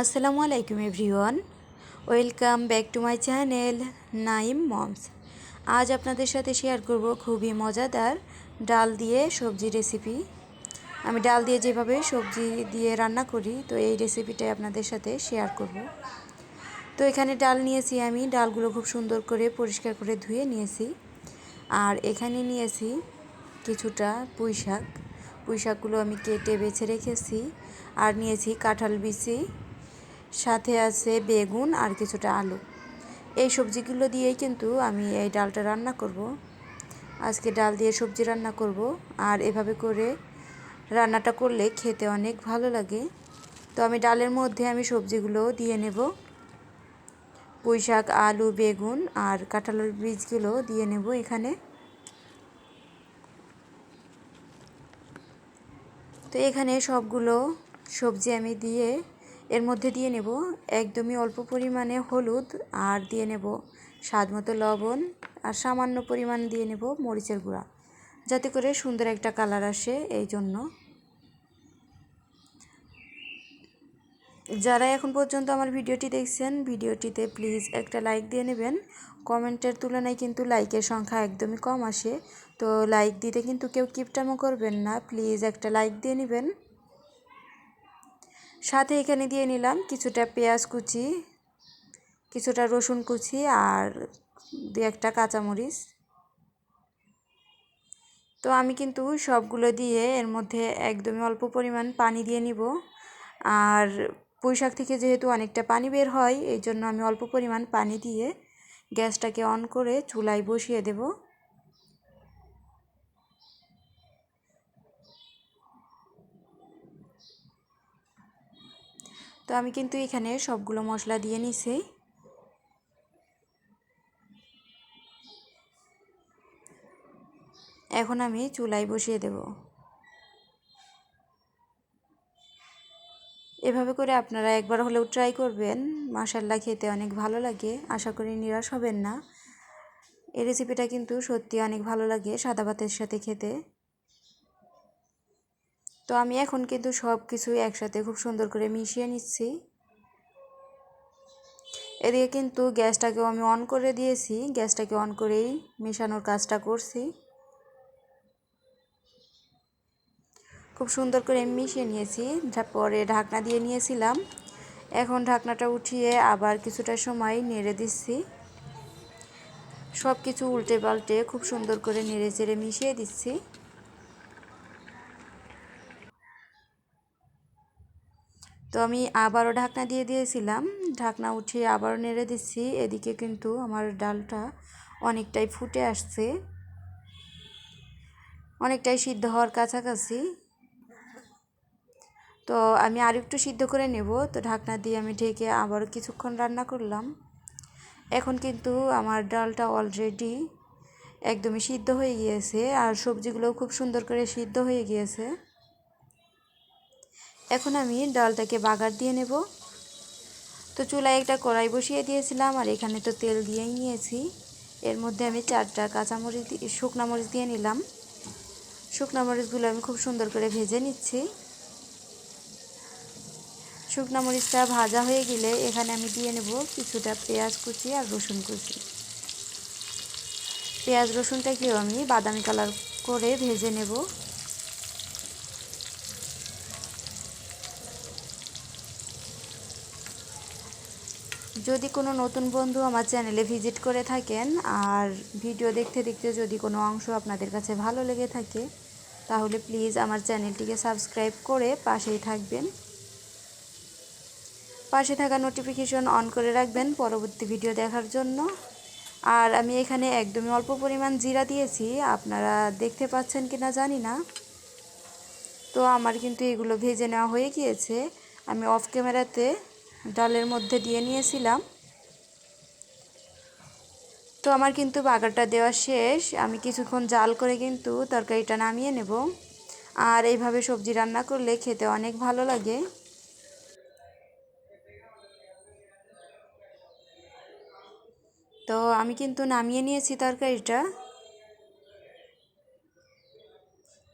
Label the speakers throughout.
Speaker 1: আসসালামু আলাইকুম everyone. Welcome back to my channel Naim moms. আজ আপনাদের সাথে শেয়ার করব খুবই মজাদার ডাল দিয়ে সবজি রেসিপি। আমি ডাল দিয়ে যেভাবে সবজি দিয়ে রান্না করি, তো এই রেসিপিটাই আপনাদের সাথে শেয়ার করব। তো এখানে ডাল নিয়েছি আমি, ডালগুলো খুব সুন্দর করে পরিষ্কার করে ধুয়ে নিয়েছি। আর এখানে নিয়েছি কিছুটা পুঁই শাক। পুঁই শাকগুলো আমি কেটে বেছে রেখেছি। আর নিয়েছি কাঁঠাল বিচি। সাথে আছে বেগুন আর কিছুটা আলু। এই সবজিগুলো দিয়েই কিন্তু আমি এই ডালটা রান্না করব। আজকে ডাল দিয়ে সবজি রান্না করব আর এভাবে করে রান্নাটা করলে খেতে অনেক ভালো লাগে। তো আমি ডালের মধ্যে আমি সবজিগুলো দিয়ে নেব। পুঁই শাক আলু, বেগুন আর কাঁঠালের বীজগুলো দিয়ে নেব এখানে। তো এখানে সবগুলো সবজি আমি দিয়ে এর মধ্যে দিয়ে নেব একদমই অল্প পরিমাণে হলুদ আর দিয়ে নেব স্বাদ মতো লবণ আর সামান্য পরিমাণ দিয়ে নেব মরিচের গুঁড়া, যাতে করে সুন্দর একটা কালার আসে এই জন্য। যারা এখন পর্যন্ত আমার ভিডিওটি দেখছেন, ভিডিওটিতে প্লিজ একটা লাইক দিয়ে নেবেন। কমেন্টের তুলনায় কিন্তু লাইকের সংখ্যা একদমই কম আসে। তো লাইক দিতে কিন্তু কেউ কিপটামো করবেন না, প্লিজ একটা লাইক দিয়ে নেবেন। সাথে এখানে দিয়ে নিলাম কিছুটা পেঁয়াজ কুচি, কিছুটা রসুন কুচি আর দু একটা কাঁচামরিচ। তো আমি কিন্তু সবগুলো দিয়ে এর মধ্যে একদমই অল্প পরিমাণ পানি দিয়ে নিব। আর পুঁইশাক থেকে যেহেতু অনেকটা পানি বের হয়, এই জন্য আমি অল্প পরিমাণ পানি দিয়ে গ্যাসটাকে অন করে চুলায় বসিয়ে দেবো। তো আমি কিন্তু এখানে সবগুলো মশলা দিয়ে নিছি। এখন আমি চুলায় বসিয়ে দেব। এভাবে করে আপনারা একবার হলেও ট্রাই করবেন। মাসাল্লা খেতে অনেক ভালো লাগে। আশা করি নিরাশ হবেন না। এই রেসিপিটা কিন্তু সত্যি অনেক ভালো লাগে সাদা ভাতের সাথে খেতে। তো আমি এখন কিন্তু সব কিছু একসাথে খুব সুন্দর করে মিশিয়ে নিচ্ছি। এদিকে কিন্তু গ্যাসটাকেও আমি অন করে দিয়েছি, গ্যাসটাকে অন করেই মেশানোর কাজটা করছি। খুব সুন্দর করে মিশিয়ে নিয়েছি পরে ঢাকনা দিয়ে নিয়েছিলাম। এখন ঢাকনাটা উঠিয়ে আবার কিছুটা সময় নেড়ে দিচ্ছি। সব কিছু উল্টে পাল্টে খুব সুন্দর করে নেড়ে চেড়ে মিশিয়ে দিচ্ছি। তো আমি আবারও ঢাকনা দিয়ে দিয়েছিলাম। ঢাকনা উঠিয়ে আবারও নেড়ে দিচ্ছি। এদিকে কিন্তু আমার ডালটা অনেকটাই ফুটে আসছে। অনেকটাই সিদ্ধ হওয়ার কাছাকাছি। তো আমি আর একটু সিদ্ধ করে নেব। তো ঢাকনা দিয়ে আমি ঢেকে আবার কিছুক্ষণ রান্না করলাম। এখন কিন্তু আমার ডালটা অলরেডি একদমই সিদ্ধ হয়ে গিয়েছে। আর সবজিগুলোও খুব সুন্দর করে সিদ্ধ হয়ে গিয়েছে। এখন আমি ডালটাকে বাগার দিয়ে নেব। তো চুলায় একটা কড়াই বসিয়ে দিয়েছিলাম আর এখানে তো তেল দিয়েই নিয়েছি। এর মধ্যে আমি চারটা কাঁচামরিচ শুকনা মরিচ দিয়ে নিলাম। শুকনা মরিচগুলো আমি খুব সুন্দর করে ভেজে নিচ্ছি। শুকনা মরিচটা ভাজা হয়ে গেলে এখানে আমি দিয়ে নেব কিছুটা পেঁয়াজ কুচি আর রসুন কুচি। পেঁয়াজ রসুনটাকেও আমি বাদামি কালার করে ভেজে নেব। যদি কোনো নতুন বন্ধু আমার চ্যানেলে ভিজিট করে থাকেন আর ভিডিও দেখতে দেখতে যদি কোনো অংশ আপনাদের কাছে ভালো লেগে থাকে, তাহলে প্লিজ আমার চ্যানেলটিকে সাবস্ক্রাইব করে পাশেই থাকবেন। পাশে থাকা নোটিফিকেশন অন করে রাখবেন পরবর্তী ভিডিও দেখার জন্য। আর আমি এখানে একদমই অল্প পরিমাণ জিরা দিয়েছি, আপনারা দেখতে পাচ্ছেন কি না জানি না। তো আমার কিন্তু এগুলো ভেজে নেওয়া হয়ে গিয়েছে। আমি অফ ক্যামেরাতে ডালের মধ্যে দিয়ে নিয়েছিলাম। তো আমার কিন্তু বাগারটা দেওয়া শেষ। আমি কিছুক্ষণ জাল করে কিন্তু তরকারিটা নামিয়ে নেব। আর এইভাবে সবজি রান্না করলে খেতে অনেক ভালো লাগে। তো আমি কিন্তু নামিয়ে নিয়েছি তরকারিটা।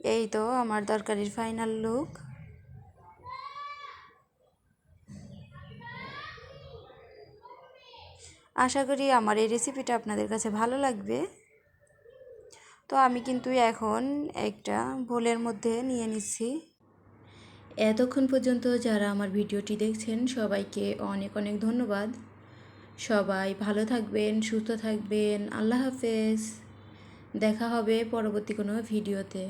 Speaker 1: এই তো আমার তরকারির ফাইনাল লুক। আশা করি আমার এই রেসিপিটা আপনাদের কাছে ভালো লাগবে। তো আমি কিন্তু এখন একটা বোলের মধ্যে নিয়ে নিচ্ছি। এতক্ষণ পর্যন্ত যারা আমার ভিডিওটি দেখছেন, সবাইকে অনেক অনেক ধন্যবাদ। সবাই ভালো থাকবেন, সুস্থ থাকবেন। আল্লাহ হাফেজ। দেখা হবে পরবর্তী কোনো ভিডিওতে।